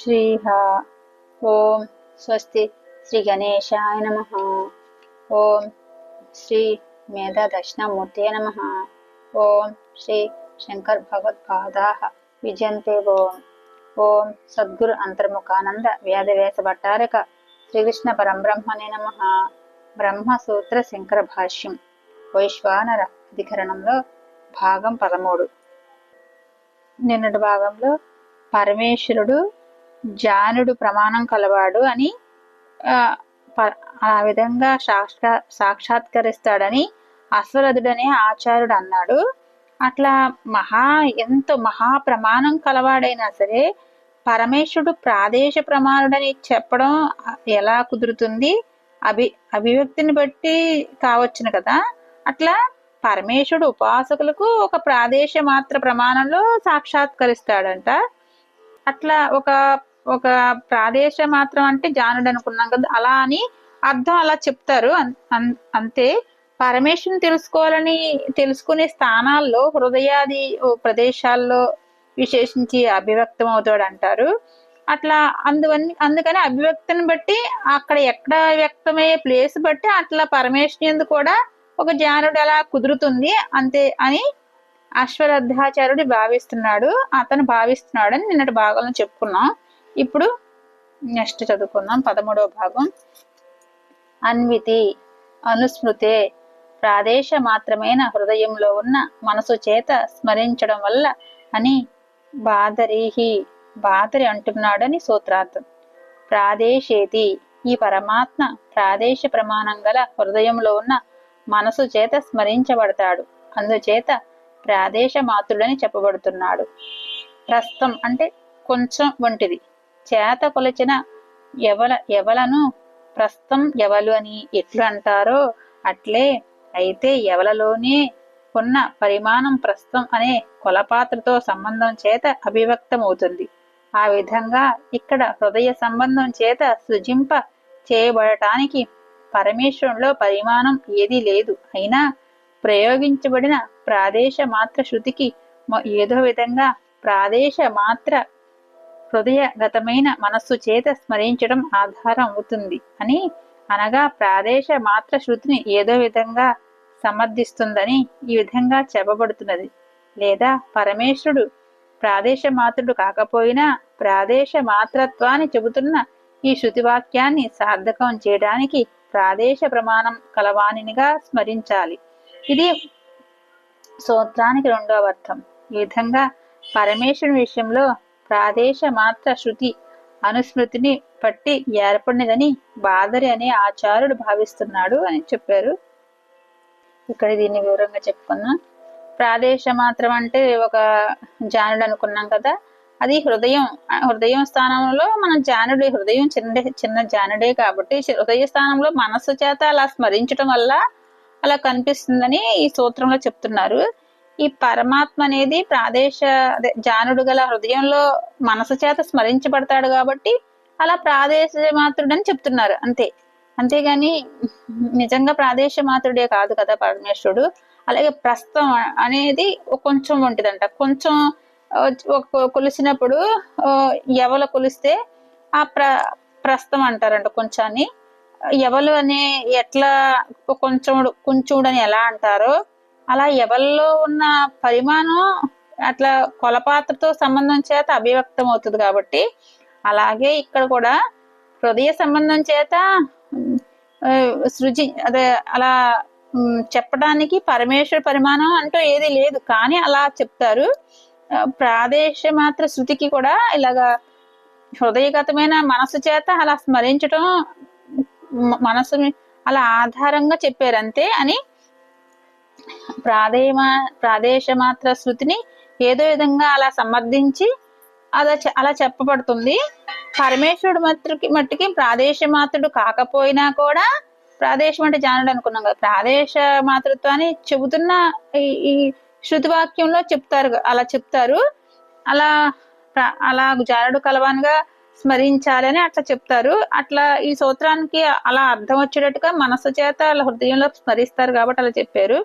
శ్రీహ ఓం స్వస్తి శ్రీ గణేశాయ నమ ఓం శ్రీ మేధా దక్షిణామూర్తే నమ ఓం శ్రీ శంకర్ భగవత్పాదా విజయంతే ఓం ఓం సద్గురు అంతర్ముఖానంద వ్యాధవేశ భట్టారక శ్రీకృష్ణ పరంబ్రహ్మణే నమ బ్రహ్మసూత్ర శంకర భాష్యం వైశ్వానర అధికరణంలో భాగం పదమూడు. నిన్నటి భాగంలో పరమేశ్వరుడు జానుడు ప్రమాణం కలవాడు అని ఆ, ప- ఆ విధంగా సాక్షా సాక్షాత్కరిస్తాడని అశ్వరథుడనే ఆచార్యుడు అన్నాడు. అట్లా మహా ఎంతో మహా ప్రమాణం కలవాడైనా సరే పరమేశ్వరుడు ప్రాదేశ ప్రమాణుడని చెప్పడం ఎలా కుదురుతుంది? అభి అభివ్యక్తిని బట్టి కావచ్చును కదా. అట్లా పరమేశ్వరుడు ఉపాసకులకు ఒక ప్రాదేశ మాత్ర ప్రమాణంలో సాక్షాత్కరిస్తాడంట. అట్లా ఒక ఒక ప్రాదేశ మాత్రం అంటే జానుడు అనుకున్నాం కదా అలా అని అర్థం అలా చెప్తారు. అన్- అన్- అంతే. పరమేశ్వరుని తెలుసుకోవాలని తెలుసుకునే స్థానాల్లో హృదయాది ప్రదేశాల్లో విశేషించి అభివ్యక్తం అవుతాడు అంటారు. అట్లా అందువని అందుకని అభివ్యక్తిని బట్టి అక్కడ ఎక్కడ వ్యక్తమయ్యే ప్లేస్ బట్టి అట్లా పరమేశ్వరుని కూడా ఒక జానుడు అలా కుదురుతుంది. అంతే అని అశ్వరథాచార్యుడు భావిస్తున్నాడు. అతను భావిస్తున్నాడు అని నిన్నటి భాగంలో చెప్పుకున్నాం. ఇప్పుడు నెక్స్ట్ చదువుకుందాం. పదమూడవ భాగం. అన్వితి అనుస్మృతే ప్రాదేశ మాత్రమైన హృదయంలో ఉన్న మనసు చేత స్మరించడం వల్ల అని బాదరీహి బాదరి అంటున్నాడని సూత్రార్థం. ప్రాదేశేతి ఈ పరమాత్మ ప్రాదేశ ప్రమాణం గల హృదయంలో ఉన్న మనసు చేత స్మరించబడతాడు. అందుచేత ప్రాదేశ మాతృడని చెప్పబడుతున్నాడు. ప్రస్తుతం అంటే కొంచెం వంటిది. చేత కొలిచిన ఎవల ఎవలను? ప్రస్తుతం ఎవలు అని ఎట్లు అంటారో అట్లే అయితే ఎవలలోనే ఉన్న పరిమాణం ప్రస్తుతం అనే కొలపాత్రతో సంబంధం చేత అభివ్యక్తమవుతుంది. ఆ విధంగా ఇక్కడ హృదయ సంబంధం చేత సృజింప చేయబడటానికి పరమేశ్వరంలో పరిమాణం ఏదీ లేదు. అయినా ప్రయోగించబడిన ప్రాదేశ మాత్ర శృతికి ఏదో విధంగా ప్రాదేశ మాత్ర హృదయగతమైన మనస్సు చేత స్మరించడం ఆధారం అవుతుంది అని అనగా ప్రాదేశ మాత్ర శృతిని ఏదో విధంగా సమర్థిస్తుందని ఈ విధంగా చెప్పబడుతున్నది. లేదా పరమేశ్వరుడు ప్రాదేశ మాత్రుడు కాకపోయినా ప్రాదేశ మాత్రత్వాన్ని చెబుతున్న ఈ శృతివాక్యాన్ని సార్థకం చేయడానికి ప్రాదేశ ప్రమాణం కలవానినిగా స్మరించాలి. ఇది సూత్రానికి రెండవ అర్థం. ఈ విధంగా పరమేశ్వరుని విషయంలో ప్రాదేశ మాత్ర శృతి అనుస్మృతిని పట్టి ఏర్పడినదని బాదరి అనే ఆచార్యుడు భావిస్తున్నాడు అని చెప్పారు. ఇక్కడ దీన్ని వివరంగా చెప్పుకున్నాం. ప్రాదేశ మాత్రం అంటే ఒక జానుడు అనుకున్నాం కదా అది హృదయం హృదయం స్థానంలో మన జానుడి హృదయం చిన్న చిన్న జానుడే కాబట్టి హృదయ స్థానంలో మనస్సు చేత అలా స్మరించడం వల్ల అలా కనిపిస్తుందని ఈ సూత్రంలో చెప్తున్నారు. ఈ పరమాత్మ అనేది ప్రాదేశ అదే జానుడు గల హృదయంలో మనసు చేత స్మరించబడతాడు కాబట్టి అలా ప్రాదేశ మాత్రుడని చెప్తున్నారు. అంతే. అంతేగాని నిజంగా ప్రాదేశ మాత్రుడే కాదు కదా పరమేశ్వరుడు. అలాగే ప్రస్తుతం అనేది కొంచెం ఉంటుందంట కొంచెం ఒక కొలిసినప్పుడు ఎవల కొలిస్తే ఆ ప్ర ప్రస్తుతం అంటారంట కొంచాన్ని. ఎవలు అనే ఎట్లా కొంచెం కొంచెం అని ఎలా అంటారో అలా ఎవరిలో ఉన్న పరిమాణం అట్లా కొలపాత్రతో సంబంధం చేత అభివ్యక్తం అవుతుంది కాబట్టి అలాగే ఇక్కడ కూడా హృదయ సంబంధం చేత సృజి అదే అలా చెప్పడానికి పరమేశ్వర పరిమాణం అంటూ ఏది లేదు. కానీ అలా చెప్తారు. ప్రాదేశ మాత్ర శృతికి కూడా ఇలాగా హృదయగతమైన మనసు చేత అలా స్మరించటం మనసు అలా ఆధారంగా చెప్పారు అంతే అని ప్రాదేమా ప్రాదేశ మాత్ర శృతిని ఏదో విధంగా అలా సమర్థించి అలా అలా చెప్పబడుతుంది. పరమేశ్వరుడు మట్టుకి మట్టుకి ప్రాదేశ మాత్రుడు కాకపోయినా కూడా ప్రాదేశం అంటే జానుడు అనుకున్నాం కదా. ప్రాదేశ మాతృత్వాన్ని చెబుతున్న ఈ శృతి వాక్యంలో చెప్తారు అలా చెప్తారు. అలా అలా జానుడు కలవానిగా స్మరించాలని అట్లా చెప్తారు. అట్లా ఈ సూత్రానికి అలా అర్థం వచ్చేటట్టుగా మనసు చేత అలా హృదయంలో స్మరిస్తారు కాబట్టి అలా చెప్పారు.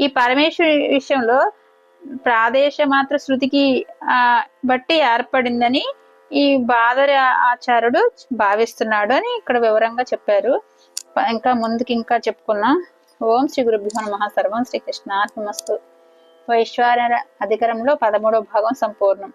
ఈ పరమేశ్వరి విషయంలో ప్రాదేశ మాత్ర శృతికి ఆ బట్టి ఏర్పడిందని ఈ బాదరి ఆచార్యుడు భావిస్తున్నాడు అని ఇక్కడ వివరంగా చెప్పారు. ఇంకా ముందుకి ఇంకా చెప్పుకున్నాం. ఓం శ్రీ గురుభ్యో నమ. సర్వం శ్రీ కృష్ణాత్మస్తు వైశ్వానర అధికారంలో పదమూడవ భాగం సంపూర్ణం.